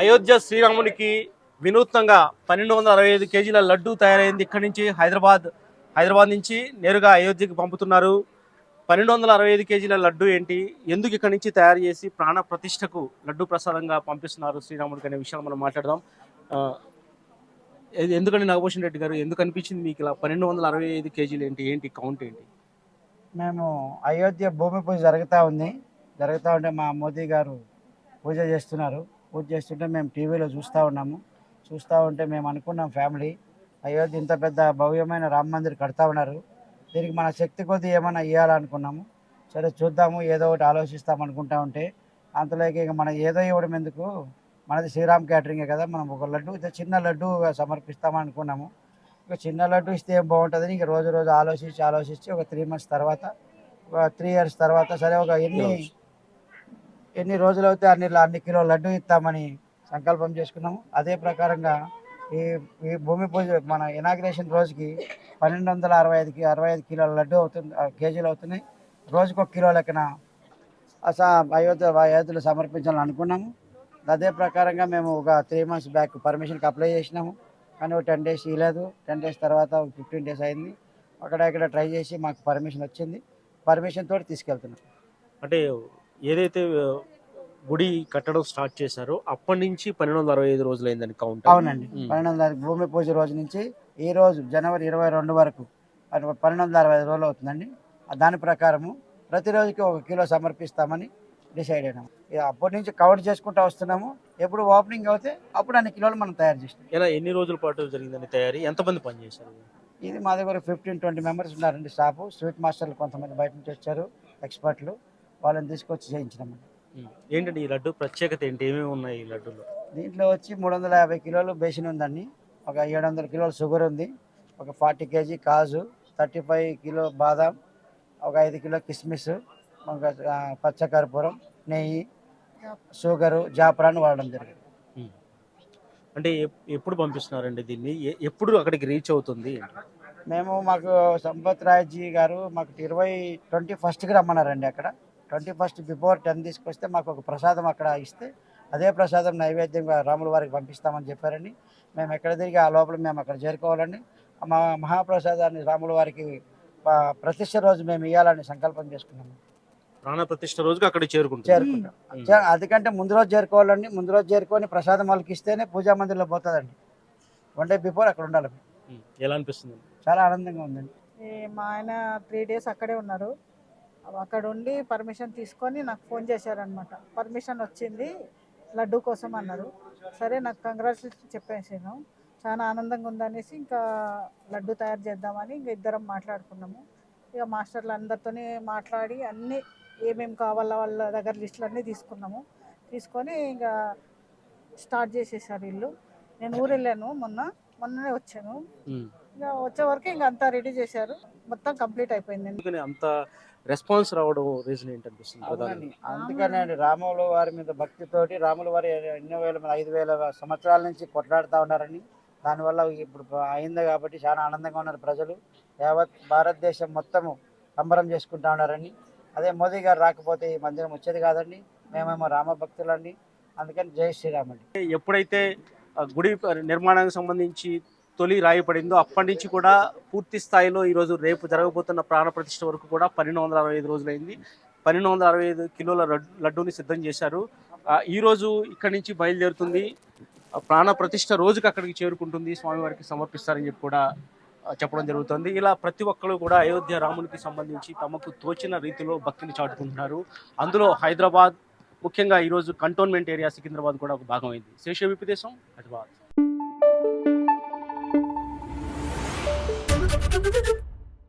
అయోధ్య శ్రీరామునికి వినూత్నంగా పన్నెండు వందల అరవై ఐదు కేజీల లడ్డు తయారైంది. ఇక్కడి నుంచి హైదరాబాద్ హైదరాబాద్ నుంచి నేరుగా అయోధ్యకి పంపుతున్నారు. పన్నెండు వందల అరవై ఐదు కేజీల లడ్డు ఏంటి? ఎందుకు ఇక్కడి నుంచి తయారు చేసి ప్రాణ ప్రతిష్టకు లడ్డు ప్రసాదంగా పంపిస్తున్నారు శ్రీరాముడికి అనే విషయాలు మనం మాట్లాడదాం. ఎందుకండి ఇది నాగభూషణ్ రెడ్డి గారు? ఎందుకు అనిపించింది మీకు ఇలా పన్నెండు వందల అరవై ఐదు కేజీలు ఏంటి? ఏంటి కౌంట్ ఏంటి? మేము అయోధ్య భూమి పూజ జరుగుతూ ఉంది. జరుగుతూ ఉంటే మా మోదీ గారు పూజ చేస్తున్నారు. పూజ చేస్తుంటే మేము టీవీలో చూస్తూ ఉన్నాము. చూస్తూ ఉంటే మేము అనుకున్నాం ఫ్యామిలీ అయోధ్య ఇంత పెద్ద భవ్యమైన రామ మందిర్ కడతా ఉన్నారు. దీనికి మన శక్తి కొద్దీ ఏమైనా ఇవ్వాలనుకున్నాము సరే చూద్దాము ఏదో ఒకటి ఆలోచిస్తాం అనుకుంటా ఉంటే. అంతలోకి ఇక మనం ఏదో ఇవ్వడం ఎందుకు? మనది శ్రీరామ్ క్యాటరింగే కదా మనం ఒక లడ్డు చిన్న లడ్డు సమర్పిస్తామని అనుకున్నాము. ఒక చిన్న లడ్డు ఇస్తే ఏం బాగుంటుందని ఇక రోజు రోజు ఆలోచించి ఆలోచించి ఒక త్రీ మంత్స్ తర్వాత ఒక త్రీ ఇయర్స్ తర్వాత సరే ఒక ఎన్ని ఎన్ని రోజులు అయితే అన్ని అన్ని కిలో లడ్డు ఇస్తామని సంకల్పం చేసుకున్నాము. అదే ప్రకారంగా ఈ ఈ భూమి పూజ మన ఇనాగ్రేషన్ రోజుకి పన్నెండు వందల అరవై ఐదుకి అరవై ఐదు కిలోల లడ్డు అవుతుంది కేజీలు అవుతున్నాయి. రోజుకు ఒక కిలో లెక్కన అస అయోధ్య అయోధ్యలు సమర్పించాలని అనుకున్నాము. అదే ప్రకారంగా మేము ఒక త్రీ మంత్స్ బ్యాక్ పర్మిషన్కి అప్లై చేసినాము. కానీ ఒక టెన్ డేస్ ఇవ్వలేదు టెన్ డేస్ తర్వాత ఫిఫ్టీన్ డేస్ అయింది. అక్కడ ఇక్కడ ట్రై చేసి మాకు పర్మిషన్ వచ్చింది. పర్మిషన్ తోటి తీసుకెళ్తున్నాం. అంటే ఏదైతే గుడి కట్టడం స్టార్ట్ చేశారో. అప్పటి నుంచి పన్నెండు వందల అరవై ఐదు రోజులైందని కౌంట్ అవునండి. పన్నెండు వందల భూమి పూజ రోజు నుంచి ఈ రోజు జనవరి ఇరవై రెండు వరకు పన్నెండు వందల అరవై ఐదు రోజులు అవుతుందండి. దాని ప్రకారము ప్రతిరోజుకి ఒక కిలో సమర్పిస్తామని డిసైడ్ అయినాము ఇక అప్పటి నుంచి కవర్ చేసుకుంటూ వస్తున్నాము. ఎప్పుడు ఓపెనింగ్ అవుతే అప్పుడు అన్ని కిలోలు మనం తయారు చేస్తాం. ఎలా ఎన్ని రోజుల పాటు జరిగిందని తయారీ? ఎంతమంది పనిచేశారు ఇది మా దగ్గర ఫిఫ్టీన్ ట్వంటీ మెంబర్స్ ఉన్నారండి స్టాఫ్ స్వీట్ మాస్టర్లు కొంతమంది బయట నుంచి వచ్చారు ఎక్స్పర్ట్లు వాళ్ళని తీసుకొచ్చి చేయించినామండి. ఏంటంటే ఈ లడ్డు ప్రత్యేకత ఏంటి? ఏమేమి ఉన్నాయి ఈ లడ్డులో? దీంట్లో వచ్చి మూడు వందల యాభై కిలోలు బేసిన్ ఉందండి. ఒక ఏడు వందల కిలోలు షుగర్ ఉంది. ఒక ఫార్టీ కేజీ కాజు థర్టీ ఫైవ్ కిలో బాదాం ఒక ఐదు కిలో కిస్మిస్ ఒక ఆ, పచ్చకర్పూరం నెయ్యి షుగరు జాఫరాన్ వాడడం జరిగింది. అంటే ఎప్- ఎప్పుడు పంపిస్తున్నారండి దీన్ని? ఎప్పుడు అక్కడికి రీచ్ అవుతుంది? మేము మాకు సంపత్ రాయ్జీ గారు మాకు ఇరవై ట్వంటీ ఫస్ట్కి రమ్మన్నారండి అక్కడ. ట్వంటీ ఫస్ట్ బిఫోర్ టెన్ తీసుకొస్తే మాకు ఒక ప్రసాదం అక్కడ ఇస్తే అదే ప్రసాదం నైవేద్యంగా రాముల వారికి పంపిస్తామని చెప్పారండి మేము ఎక్కడ తిరిగి ఆ లోపల మేము అక్కడ చేరుకోవాలండి మా మహాప్రసాదాన్ని రాముల వారికి ప్రతిష్ట రోజు మేము ఇవ్వాలని సంకల్పం చేసుకున్నాము. ప్రాణ ప్రతిష్ట రోజుకి చేరుకుంటారు. చేరుకుంటాం. ఉమ్. చే- అందుకంటే ముందు రోజు చేరుకోవాలండి ముందు రోజు చేరుకొని ప్రసాదం వాళ్ళకి ఇస్తేనే పూజా మందిర్లో పోతుందండి. వన్ డే బిఫోర్ అక్కడ ఉండాలి. ఎలా అనిపిస్తుంది? చాలా ఆనందంగా ఉందండి. ఈ మా ఆయన త్రీ డేస్ అక్కడే ఉన్నారు. అక్కడ ఉండి పర్మిషన్ తీసుకొని నాకు ఫోన్ చేశారనమాట పర్మిషన్ వచ్చింది లడ్డు కోసం అన్నారు. సరే నాకు కంగ్రాచులేషన్ చెప్పేసాను చాలా ఆనందంగా ఉందనేసి ఇంకా లడ్డు తయారు చేద్దామని ఇంకా ఇద్దరం మాట్లాడుకున్నాము. ఇక మాస్టర్లు అందరితోనే మాట్లాడి అన్నీ ఏమేమి కావాలో వాళ్ళ దగ్గర లిస్టులు అన్నీ తీసుకున్నాము. తీసుకొని ఇంకా స్టార్ట్ చేసేసారు ఇల్లు. నేను ఊరు వెళ్ళాను మొన్న మొన్ననే వచ్చాను. ఇంకా వచ్చే వరకు ఇంకా అంతా రెడీ చేశారు. మొత్తం కంప్లీట్ అయిపోయింది. అంత రెస్పాన్స్ రావడం రీజన్ ఏంటనిపిస్తుంది అవునండి. అందుకనే అండి రాముల వారి మీద భక్తితోటి రాముల వారి ఎన్నో వేల మంది ఐదు వేల సంవత్సరాల నుంచి కొట్లాడుతూ ఉన్నారని దానివల్ల ఇప్పుడు అయింది కాబట్టి చాలా ఆనందంగా ఉన్నారు ప్రజలు. యావత్ భారతదేశం మొత్తము సంబరం చేసుకుంటా ఉన్నారని అదే మోదీ గారు రాకపోతే ఈ మందిరం వచ్చేది కాదండి. మేమేమో రామ భక్తులండి. అందుకని జై శ్రీరామ్ అండి. ఎప్పుడైతే ఆ గుడి నిర్మాణానికి సంబంధించి తొలి రాయబడిందో అప్పటి నుంచి కూడా పూర్తి స్థాయిలో ఈరోజు రేపు జరగబోతున్న ప్రాణ ప్రతిష్ఠ వరకు కూడా పన్నెండు వందల అరవై ఐదు రోజులైంది. పన్నెండు వందల అరవై ఐదు కిలోల లడ్డూని సిద్ధం చేశారు. ఈరోజు ఇక్కడి నుంచి బయలుదేరుతుంది. ఆ, ప్రాణ ప్రతిష్ఠ రోజుకి అక్కడికి చేరుకుంటుంది. స్వామివారికి సమర్పిస్తారని చెప్పి కూడా చెప్పడం జరుగుతుంది. ఇలా ప్రతి ఒక్కరు కూడా అయోధ్య రామునికి సంబంధించి తమకు తోచిన రీతిలో భక్తిని చాటుకుంటున్నారు. అందులో హైదరాబాద్ ముఖ్యంగా ఈరోజు కంటోన్మెంట్ ఏరియా సికింద్రాబాద్ కూడా ఒక భాగమైంది. శేష విపదేశం హైదరాబాద్.